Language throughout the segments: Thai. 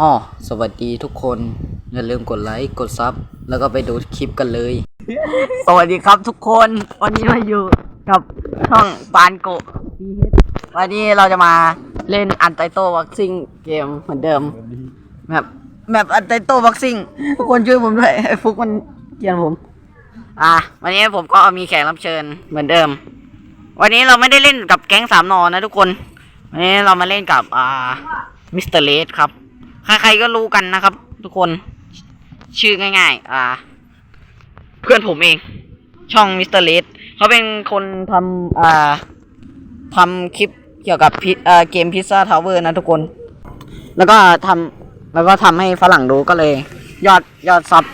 อ๋อสวัสดีทุกคนอย่าลืมกดไลค์กดซับแล้วก็ไปดูคลิปกันเลย สวัสดีครับทุกคนวันนี้มาอยู่กับช่องปานโกะ PH วันนี้เราจะมาเล่นอันไตโต้บ็อกซิ่งเกมเหมือนเดิมแบบแบบอันไตโต้บ็อกซิ่งทุกคนช่วยผมด้วยไอ้ฟุกมันเกลียนผม อะวันนี้ผมก็มีแขกรับเชิญเหมือนเดิม วันนี้เราไม่ได้เล่นกับแก๊งสามนอนะทุกคนวันนี้เรามาเล่นกับอ่ามิสเตอร์เลสครับ ใครๆก็รู้กันนะครับ ทุกคนชื่อง่าย ๆ อ่า เพื่อนผมเอง ช่องมิสเตอร์เลสเขาเป็นคนทำอ่าทำคลิปเกี่ยวกับพิอ่าเกมพิซซ่าทาวเวอร์นะทุกคน แล้วก็ทำแล้วก็ทำให้ฝรั่งดูก็เลย ยอดยอดซับ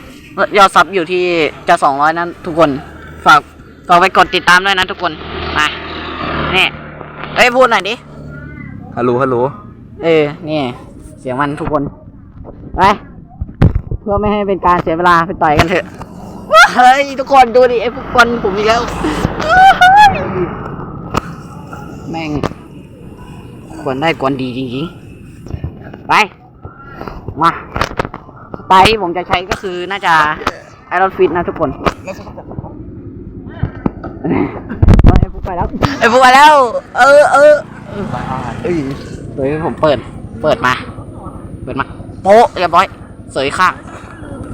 ยอดซับอยู่ที่จะสองร้อยนั้นทุกคน ฝากฝากไปกดติดตามด้วยนะทุกคนมาเนี่ยเอ้ยพูดหน่อยดิฮัลโหลฮัลโหลเออ นี่ เสียงมันทุกคน ไป เพื่อไม่ให้เป็นการเสียเวลาไปต่อยกันเถอะ เฮ้ย ทุกคนดูดิไอ้พวกคนผมอีกแล้ว แม่งควรได้กวนดีจริงๆ ไป มาสไตล์ที่ผมจะใช้ก็คือน่าจะไอรอนฟิตนะทุกคน ไอ้พวกไปแล้ว ไอ้พวกไปแล้ว เออเออเอ้ยเฮ้ยผมเปิด เปิดมา เปิดมาโป๊ะเรียบร้อยเสยข้าง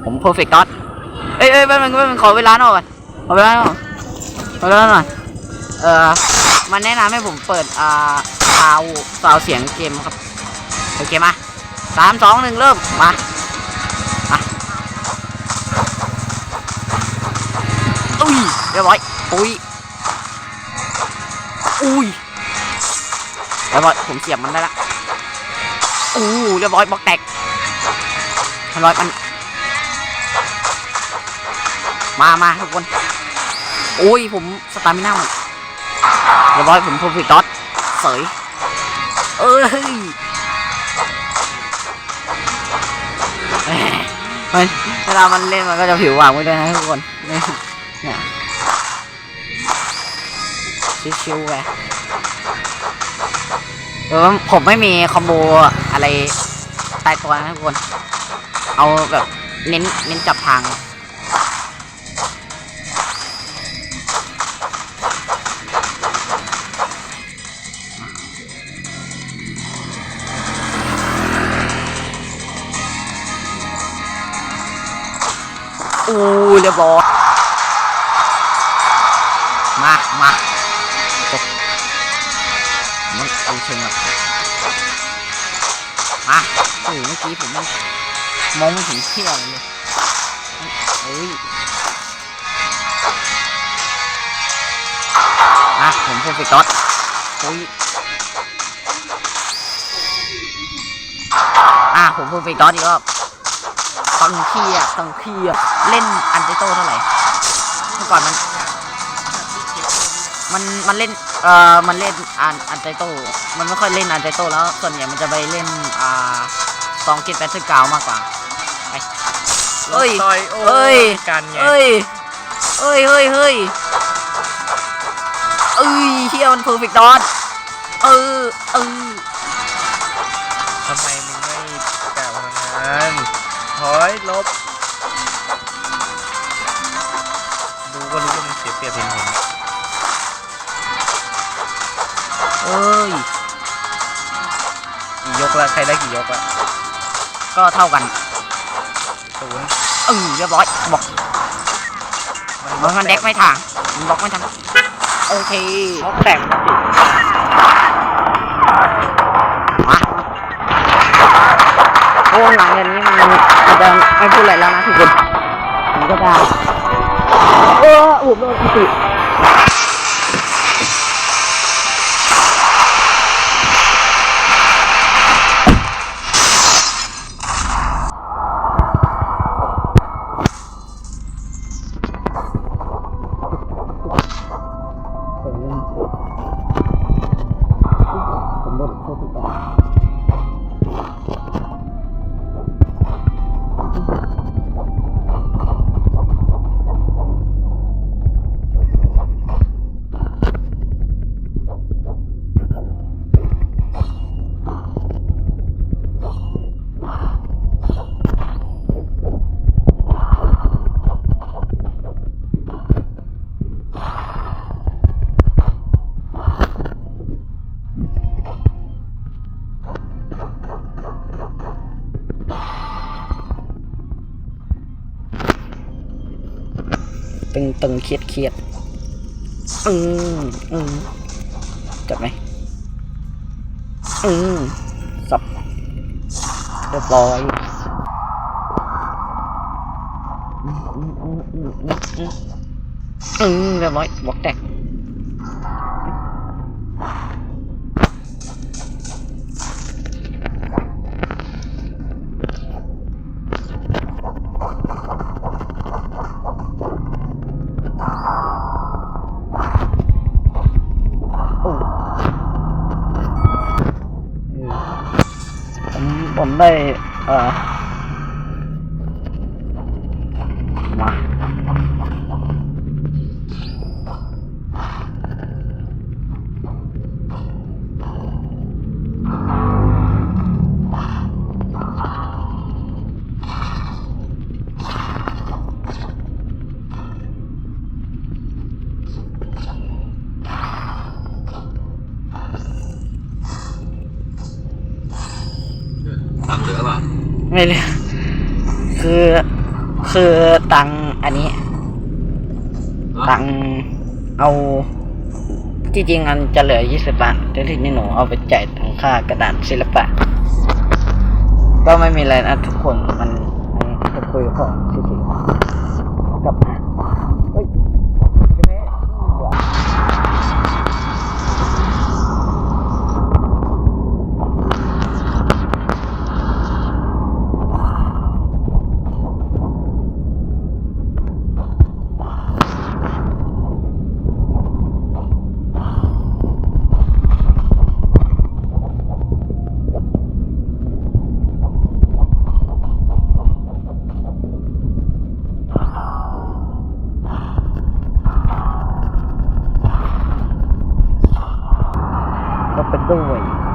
ผมเพอร์เฟกต์ดอทเอ้ยเอ้ยแป๊บนึงแป๊บนึงขอเวลาหน่อยขอเวลาหน่อยขอเวลาหน่อยเอ่อมันแนะนำให้ผมเปิดอ่าซาวซาวเสียงเกมครับโอเคมาสามสองหนึ่งเริ่มมาอะอุ้ยเรียบร้อยอุ้ยอุ้ยเรียบร้อยผมเสียบมันได้ละ อู้เรียบร้อยบล็อกแตกร้อยมัน มามาทุกคน โอ้ย ผมสตาร์มิน่าเรียบร้อยผมโปรฟิตดอทเสย เอ้ยแหม่มันเวลามันเล่นมันก็จะผิวหวานไปด้วยนะทุกคนเนี่ยเนี่ยชิวๆไป เออผมไม่มีคอมโบอะไรตายตัวนะทุกคน เอาแบบเน้นเน้นจับทางอู้เรียบร้อยมา มาจบ ชิงแบบมาโอ้โหเมื่อกี้ผมมองไม่ถึงเที่ยวเลยเอ้ยอะผมพูดไปก๊อตโอ้ยอะผมพูดไปก๊อตอีกรอบต้องเครียดต้องเครียดเล่นอันเตโต้เท่าไหร่เมื่อก่อนมัน มันมันเล่นเอ่อมันเล่นอันอันไตโต้มันไม่ค่อยเล่นอันไตโต้แล้วส่วนใหญ่มันจะไปเล่นอ่าซองเก็ตแบทเทิลกาวมากกว่าไปเอ้ยต่อยโอ้เอ้ยกันไงเอ้ยเอ้ยเฮ้ยเฮ้ยเอ้ยเฮียมันเพอร์เฟกต์ดอทเออเออทำไมมึงไม่กล่าวทางนั้นถอยลบ ดูก็รู้ว่ามึงเสียเปรียบเห็นเห็น เอ้ยกี่ยกละใครได้กี่ยกละก็เท่ากันศูนย์เออเรียบร้อยบอกมันมันเด็กไม่ทางมันบล็อกไม่ทันโอเคบล็อกแต่งมาสิมาโอ้หลังจากนี้มันมันจะไม่พูดอะไรแล้วนะทุกคนผมก็จะเออผมโดนสติ ตึงตึงเครียดเครียดอืมอืมจับไหมอืมสับเรียบร้อยอืมอืมอืมอืมอืมเรียบร้อยบล็อกแตก โอ้ ผมผมได้ เอ่อ ปล่าไม่เลยคือคือตังค์อันนี้ ตังค์เอาที่จริงมันจะเหลือยี่สิบบาทแต่ทีนี้หนูเอาไปจ่ายทางค่ากระดาษศิลปะ ก็ไม่มีอะไรนะทุกคนมันมันจะคุยกับพ่อสิทีกลับมา ก็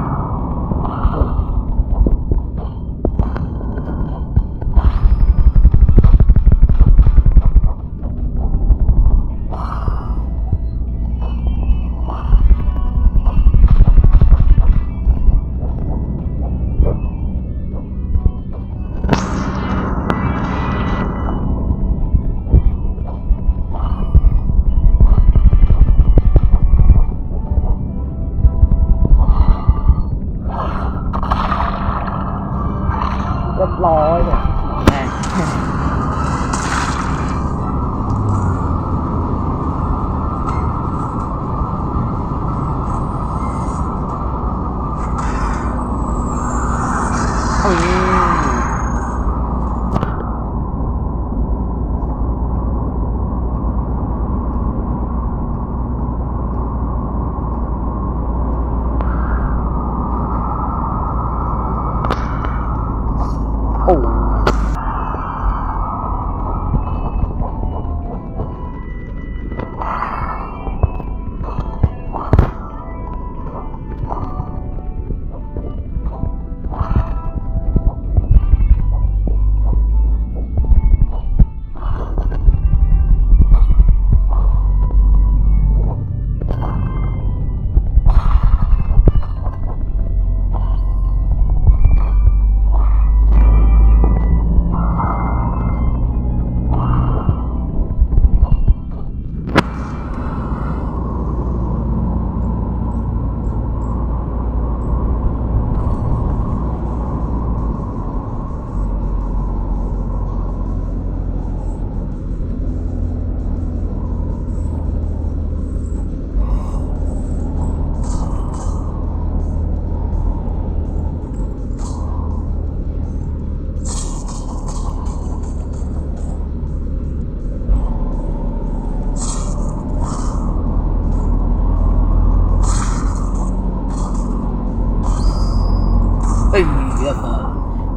เอ้ยเรียบร้อย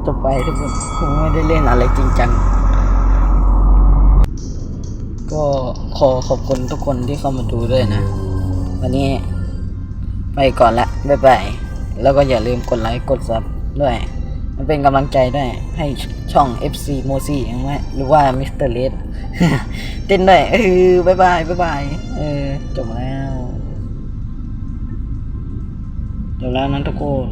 จบไปทุกคนคงไม่ได้เล่นอะไรจริงจัง ก็ขอขอบคุณทุกคนที่เข้ามาดูด้วยนะ วันนี้ไปก่อนละ บ๊ายบาย แล้วก็อย่าลืมกดไลค์ กดซับด้วย มันเป็นกำลังใจด้วย ให้ช่อง FC m o s i ยังไงหรือว่า Mr. Red เต้นด้วย เออ บ๊ายบาย บ๊ายบาย เออ จบแล้ว จบแล้วนั้นทุกคน